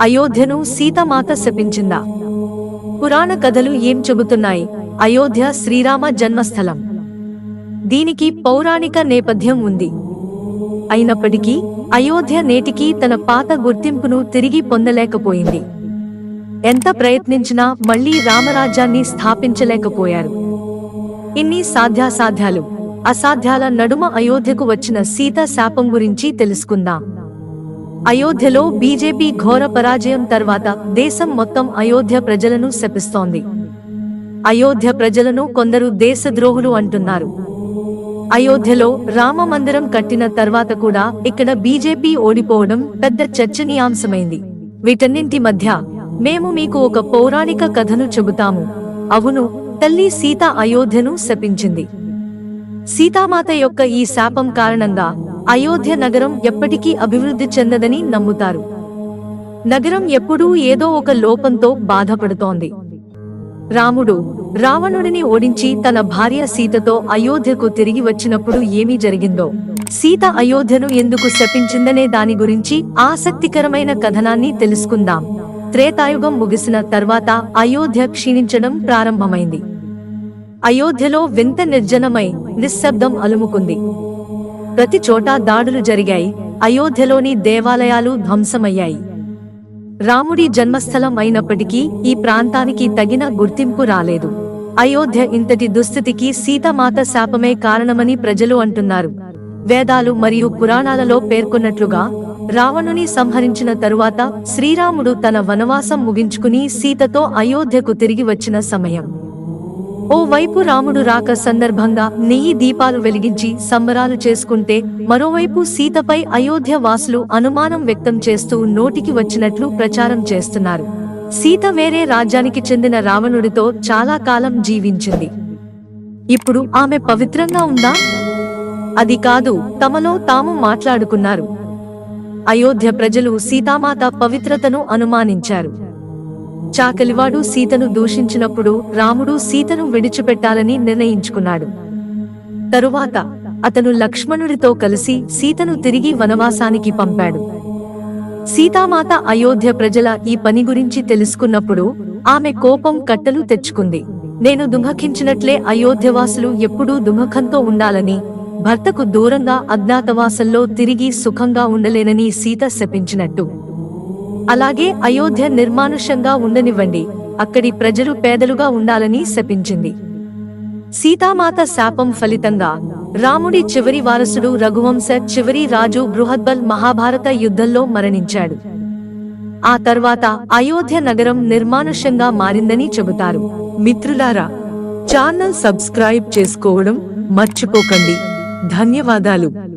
అయోధ్యను సీతమాత శపించిందా? పురాణ కథలు ఏం చెబుతున్నాయి? అయోధ్య శ్రీరామ జన్మస్థలం. దీనికి పౌరాణిక నేపథ్యం ఉంది. అయినప్పటికీ అయోధ్య నేటికి తన పాత గుర్తింపును తిరిగి పొందలేకపోయింది. ఎంత ప్రయత్నించినా మళ్ళీ రామరాజ్యాన్ని స్థాపించలేకపోయారు. ఇన్ని సాధ్యాసాధ్యాలు అసాధ్యాల నడుమ అయోధ్యకు వచ్చిన సీత శాపం గురించి తెలుసుకుందాం. అయోధ్యలో బీజేపీ ఘోర పరాజయం తర్వాత దేశం మొత్తం అయోధ్య ప్రజలను శపిస్తోంది. అయోధ్య ప్రజలను కొందరు దేశద్రోహులు అంటున్నారు. అయోధ్యలో రామ మందిరం కట్టిన తర్వాత కూడా ఇక్కడ బీజేపీ ఓడిపోవడం పెద్ద చర్చనీయాంశమైంది. వీటన్నింటి మధ్య మేము మీకు ఒక పౌరాణిక కథను చెబుతాము. అవును తల్లి సీత అయోధ్యను శపించింది. సీతామాత యొక్క ఈ శాపం కారణంగా అయోధ్య నగరం ఎప్పటికీ అభివృద్ధి చెందదని నమ్ముతారు. నగరం ఎప్పుడూ ఏదో ఒక లోపంతో బాధపడుతోంది. రాముడు రావణుడిని ఓడించి తన భార్య సీతతో అయోధ్యకు తిరిగి వచ్చినప్పుడు ఏమీ జరిగిందో సీత అయోధ్యను ఎందుకు శపించిందనే దాని గురించి ఆసక్తికరమైన కథనాన్ని తెలుసుకుందాం. త్రేతాయుగం ముగిసిన తర్వాత అయోధ్య క్షీణించడం ప్రారంభమైంది. అయోధ్యలో వింత నిర్జనమై నిశ్శబ్దం అలుముకుంది. ప్రతి చోటా దాడులు జరిగాయి. అయోధ్యలోని దేవాలయాలు ధ్వంసమయ్యాయి. రాముడి జన్మస్థలం అయినప్పటికీ ఈ ప్రాంతానికి తగిన గుర్తింపు రాలేదు. అయోధ్య ఇంతటి దుస్థితికి సీతమాత శాపమే కారణమని ప్రజలు అంటున్నారు. వేదాలు మరియు పురాణాలలో పేర్కొన్నట్లుగా రావణుని సంహరించిన తరువాత శ్రీరాముడు తన వనవాసం ముగించుకుని సీతతో అయోధ్యకు తిరిగి వచ్చిన సమయం. ఓ వైపు రాముడు రాక సందర్భంగా నెయ్యి దీపాలు వెలిగించి సంబరాలు చేసుకుంటే మరోవైపు సీతపై అయోధ్య వాసులు అనుమానం వ్యక్తం చేస్తూ నోటికి వచ్చినట్లు ప్రచారం చేస్తున్నారు. సీత వేరే రాజ్యానికి చెందిన రావణుడితో చాలా కాలం జీవించింది. ఇప్పుడు ఆమె పవిత్రంగా ఉందా? అది కాదు తమలో తాము మాట్లాడుకున్నారు. అయోధ్య ప్రజలు సీతామాత పవిత్రతను అనుమానించారు. చాకలివాడు సీతను దూషించినప్పుడు రాముడు సీతను విడిచిపెట్టాలని నిర్ణయించుకున్నాడు. తరువాత అతను లక్ష్మణుడితో కలిసి సీతను తిరిగి వనవాసానికి పంపాడు. సీతామాత అయోధ్య ప్రజల ఈ పని గురించి తెలుసుకున్నప్పుడు ఆమె కోపం కట్టలు తెచ్చుకుంది. నేను దుమఖించినట్లే అయోధ్యవాసులు ఎప్పుడూ దుమఖంతో ఉండాలని భర్తకు దూరంగా అజ్ఞాతవాసంలో తిరిగి సుఖంగా ఉండలేనని సీత శపించినట్టు. అలాగే అయోధ్య నిర్మానుష్యంగా ఉండనివ్వండి. అక్కడి ప్రజలు పేదలుగా ఉండాలని శపించింది. సీతామాత శాపం ఫలితంగా రాముడి చివరి వారసుడు రఘువంశ చివరి రాజు బృహద్బల్ మహాభారత యుద్ధంలో మరణించాడు. ఆ తర్వాత అయోధ్య నగరం నిర్మానుష్యంగా మారిందని చెబుతారు. మిత్రులారా ఛానల్ సబ్స్క్రైబ్ చేసుకోవడం మర్చిపోకండి. ధన్యవాదాలు.